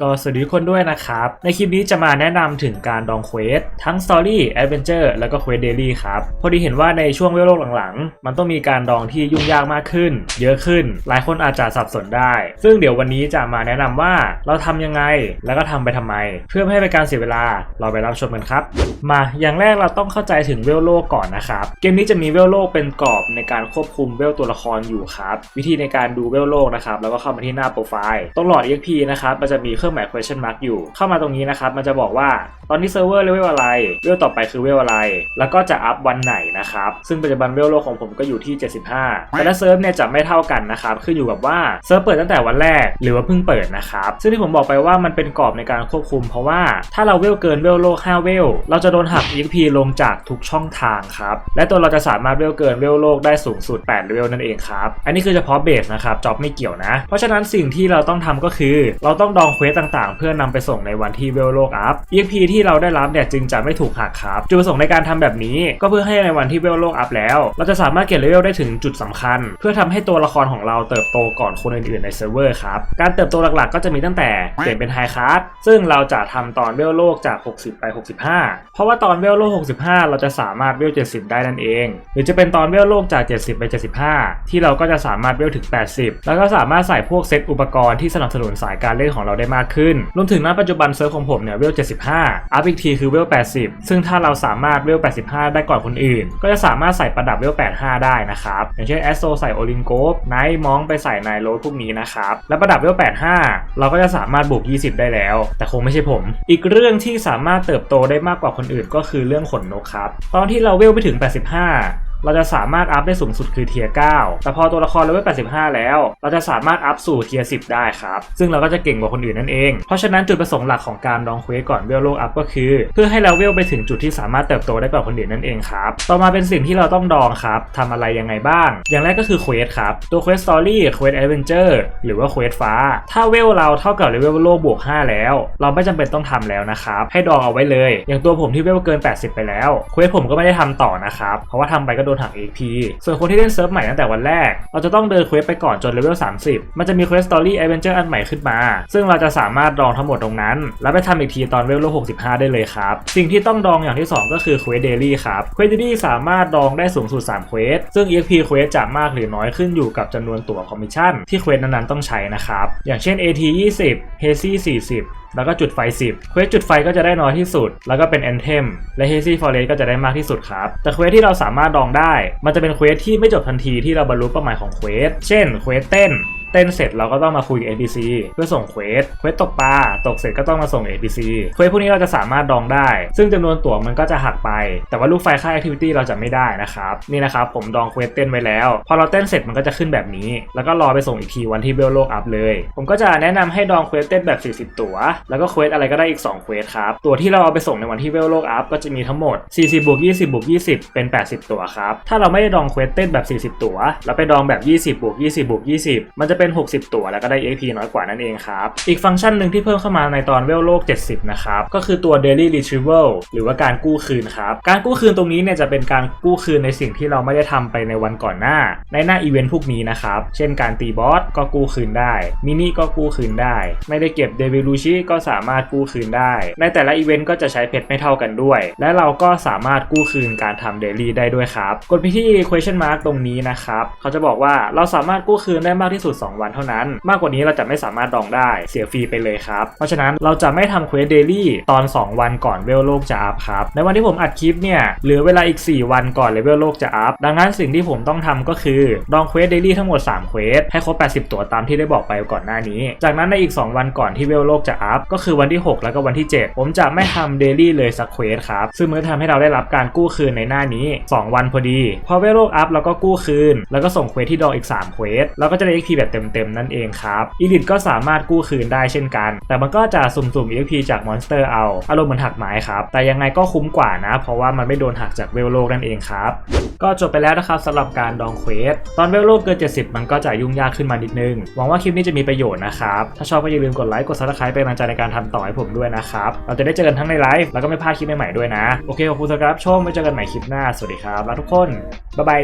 ก็สวัสดีทุกคนด้วยนะครับ ในคลิปนี้จะมาแนะนำถึงการดองเควสทั้ง Story Adventure แล้วก็เควส Daily ครับ พอดีเห็นว่าในช่วงเวลโลกหลังๆ มันต้องมีการดองที่ยุ่งยากมากขึ้น เยอะขึ้น หลายคนอาจจะสับสนได้ ซึ่งเดี๋ยววันนี้จะมาแนะนำว่าเราทำยังไงแล้วก็ทำไปทำไม เพื่อไม่ให้เป็นการเสียเวลาเราไปรับชมกันครับ มาอย่างแรกเราต้องเข้าใจถึงเวลโลกก่อนนะครับเกมนี้จะมีเวลโลกเป็นกรอบในการควบคุมเวลตัวละครอยู่ครับวิธีในการดูเวลโลกนะครับแล้วก็เข้ามาที่หน้าโปรไฟล์ตรงหลอด EXP นะครับมันจะมีเครื่องหมาย question mark อยู่ เข้ามาตรงนี้นะครับ มันจะบอกว่าตอนนี้เซิร์ฟเวอร์เลเวลอะไรเวลต่อไปคือเวลอะไร แล้วก็จะอัพวันไหนนะครับ ซึ่งปัจจุบันเวลโลกของผมก็อยู่ที่ 75 แต่ละเซิร์ฟเนี่ยจะไม่เท่ากันนะครับขึ้นอยู่กับว่าเซิร์ฟเปิดตั้งแต่วันแรกหรือว่าเพิ่งเปิดนะครับ ซึ่งที่ผมบอกไปว่ามันเป็นกรอบในการควบคุม เพราะว่าถ้าเราเวลเกินเวลโลก5เวลเราจะโดนหัก EXP ลงจากทุกช่องทางครับและตัวเราจะสามารถเวลเกินเวลโลกได้สูงสุด8เวลนั่นเองครับอันนี้คือเฉพาะเบสนะครับจ็อบไม่เกี่ยวนะ เพราะฉะนั้นสิ่งที่เราต้องทำก็คือ เราต้องดองเควสต่างๆ เพื่อนำไปส่งในวันที่เวลโลกอัพ EXP ที่เราได้รับเนี่ยจึงจะไม่ถูกหักครับจุดประสงค์ในการทำแบบนี้ ก็เพื่อให้ในวันที่เวลโลกอัพแล้ว เราจะสามารถเก็บเลเวลได้ถึงจุดสำคัญ เพื่อทำให้ตัวละครของเราเติบโตก่อนคนอื่นๆในเซิร์ฟเวอร์ครับการเติบโตหลักๆ ก็จะมีตั้งแต่เปลี่ยนเป็นไฮค a า t ซึ่งเราจะทำตอนเวลโลกจาก 60 ไป 65 เพราะว่าตอนเวลโลก 65 เราจะสามารถเวล 70 ได้นั่นเอง หรือจะเป็นตอนเวลโลกจาก 70 ไป 75 ที่เราก็จะสามารถเวลถึง 80 แล้วก็สามารถใส่พวกเซตอุปกรณ์ที่สนับสนุนสายการเล่นของเราได้มากขึ้น รวมถึงณปัจจุบันเซิร์ฟของผมเนี่ยเวล 75 อัพอีกทีคือเวล 80 ซึ่งถ้าเราสามารถเวล 85 ได้ก่อนคนอื่น ก็จะสามารถใส่ประดับเวล 85 ได้นะครับ อย่างเช่นแอสโซใส่โอลิงโกฟไนท์มองไปใส่ในโรดพวกนี้นะครับ และประดับเวล 85 เราก็จะสามารถบวก 20 ได้แล้ว แต่คงไม่ใช่ผม อีกเรื่องที่สามารถเติบโตได้มากกว่าคนอื่นก็คือเรื่องขนนกครับ ตอนที่เราเวลไปถึง 85 เราจะสามารถอัพได้สูงสุดคือเทียร์9แต่พอตัวละครเลเวล85 แล้ว เราจะสามารถอัพสู่เทียร์10 ได้ครับ ซึ่งเราก็จะเก่งกว่าคนอื่นนั่นเอง เพราะฉะนั้นจุดประสงค์หลักของการดองเควสก่อนเวลโลกอัพก็คือ เพื่อให้เราเวลไปถึงจุดที่สามารถเติบโตได้กว่าคนอื่นนั่นเองครับ ต่อมาเป็นสิ่งที่เราต้องดองครับทำอะไรยังไงบ้าง อย่างแรกก็คือเควสครับ ตัวเควสสตอรี่ เควสแอดเวนเจอร์ หรือว่าเควสฟ้า ถ้าเวลเราเท่ากับเลเวลโลกบวก 5 แล้ว เราไม่จำเป็นต้องทำแล้วนะครับ ให้ดองเอาไว้เลย อย่างตัวผมที่เวลเกิน 80 ไปแล้ว เควสผมก็ไม่ได้ทำต่อนะครับ เพราะว่าทำไปก็โดนหัก AP ส่วนคนที่เล่นเซิร์ฟใหม่ตั้งแต่วันแรก เราจะต้องเดินเควสไปก่อนจนเลเวล 30 มันจะมีเควสสตอรี่แอดเวนเจอร์อันใหม่ขึ้นมา ซึ่งเราจะสามารถดองทั้งหมดตรงนั้น แล้วไปทำอีกทีตอนเวลโล65 ได้เลยครับ สิ่งที่ต้องดองอย่างที่ 2 ก็คือเควสเดลี่ครับเควสเดลี่สามารถดองได้สูงสุด3เควสซึ่ง EXP เควสจะมากหรือน้อยขึ้นอยู่กับจำนวนตั๋วคอมมิชชั่นที่เควสนั้นๆต้องใช้นะครับอย่างเช่น AT 20 Hazy 40 แล้วก็จุดไฟ 10เควสจุดไฟก็จะได้น้อยที่สุด แล้วก็เป็นแอนเทมและเฮซี่ฟอเรสก็จะได้มากที่สุดครับ แต่เควสที่เราสามารถดองได้ มันจะเป็นเควสที่ไม่จบทันทีที่เราบรรลุเป้าหมายของเควส เช่นเควสเต้น เต้นเสร็จเราก็ต้องมาคุยกับ NPC เพื่อส่งเควสเควสตกปลาตกเสร็จก็ต้องมาส่ง NPC เควสพวกนี้เราจะสามารถดองได้ ซึ่งจำนวนตั๋วมันก็จะหักไป แต่ว่าลูกไฟค่า Activity เราจะไม่ได้นะครับนี่นะครับผมดองเควสเต้นไว้แล้ว พอเราเต้นเสร็จมันก็จะขึ้นแบบนี้ แล้วก็รอไปส่งอีกทีวันที่เบลโลกอัพเลย ผมก็จะแนะนำให้ดองเควสเต้นแบบ 40 ตั๋ว แล้วก็เควสอะไรก็ได้อีก2เควสครับตั๋วที่เราเอาไปส่งในวันที่เบลโลกอัพก็จะมีทั้งหมด 40บวก20บวก20 เป็น 80 ตั๋วครับถ้าเราไม่ได้ดองเควสเต้นแบบ 40 ตั๋วแล้วไปดองแบบ 20บวก20บวก20 มันจะเป็น 60 ตัวแล้วก็ได้ AP น้อยกว่านั่นเองครับ อีกฟังก์ชันหนึ่งที่เพิ่มเข้ามาในตอนเวลโลก 70 นะครับ ก็คือตัว daily retrieval หรือว่าการกู้คืนครับ การกู้คืนตรงนี้เนี่ยจะเป็นการกู้คืนในสิ่งที่เราไม่ได้ทำไปในวันก่อนหน้า ในหน้าอีเวนต์พวกนี้นะครับ เช่นการตีบอสก็กู้คืนได้ มินิก็กู้คืนได้ ไม่ได้เก็บเดวิลูชิก็สามารถกู้คืนได้ ในแต่ละอีเวนต์ก็จะใช้เพชรไม่เท่ากันด้วย และเราก็สามารถกู้คืนการทำเดลี่ได้ด้วยครับ กดไปที่ question mark ตรงนี้นะครับ เขาจะบอกว่าเราสามารถกู้คืนได้มากที่สุด 2วันเท่านั้น มากกว่านี้เราจะไม่สามารถดองได้เสียฟรีไปเลยครับ เพราะฉะนั้นเราจะไม่ทำเควสเดลี่ตอน 2 วันก่อนเวลโลกจะอัพครับในวันที่ผมอัดคลิปเนี่ยเหลือเวลาอีก 4 วันก่อนเลเวลโลกจะอัพดังนั้นสิ่งที่ผมต้องทำก็คือดองเควสเดลี่ทั้งหมด3เควสให้ครบ 80 ตัวตามที่ได้บอกไปก่อนหน้านี้ จากนั้นในอีก 2 วันก่อนที่เวลโลกจะอัพก็คือวันที่ 6 แล้วก็วันที่ 7 ผมจะไม่ทำเดลี่เลยสักเควสครับซึ่งมันจะทำให้เราได้รับการกู้คืนในหน้านี้ 2 วันพอดีพอเวลโลกอัพเราก็กู้คืน แล้วก็ส่งเควสที่ดองอีก3เควสแล้วก็จะได้ XP แบบเต็มๆ นั่นเองครับอีลิทก็สามารถกู้คืนได้เช่นกัน แต่มันก็จะสุ่มๆ EXP จากมอนสเตอร์เอา อารมณ์เหมือนหักไม้ครับ แต่ยังไงก็คุ้มกว่านะ เพราะว่ามันไม่โดนหักจากเวลโลกนั่นเองครับ ก็จบไปแล้วนะครับสำหรับการดองเควส ตอนเวลโลกเกิน 70 มันก็จะยุ่งยากขึ้นมานิดนึง หวังว่าคลิปนี้จะมีประโยชน์นะครับ ถ้าชอบก็อย่าลืมกดไลค์ กดซับสไครป์เป็นกำลังใจในการทำต่อให้ผมด้วยนะครับ เราจะได้เจอกันทั้งในไลฟ์แล้วก็ไม่พลาดคลิปใหม่ๆด้วยนะ โอเคขอบคุณสำหรับชมไว้เจอกันใหม่คลิปหน้า สวัสดีครับล้วทุกคนบ๊ายบาย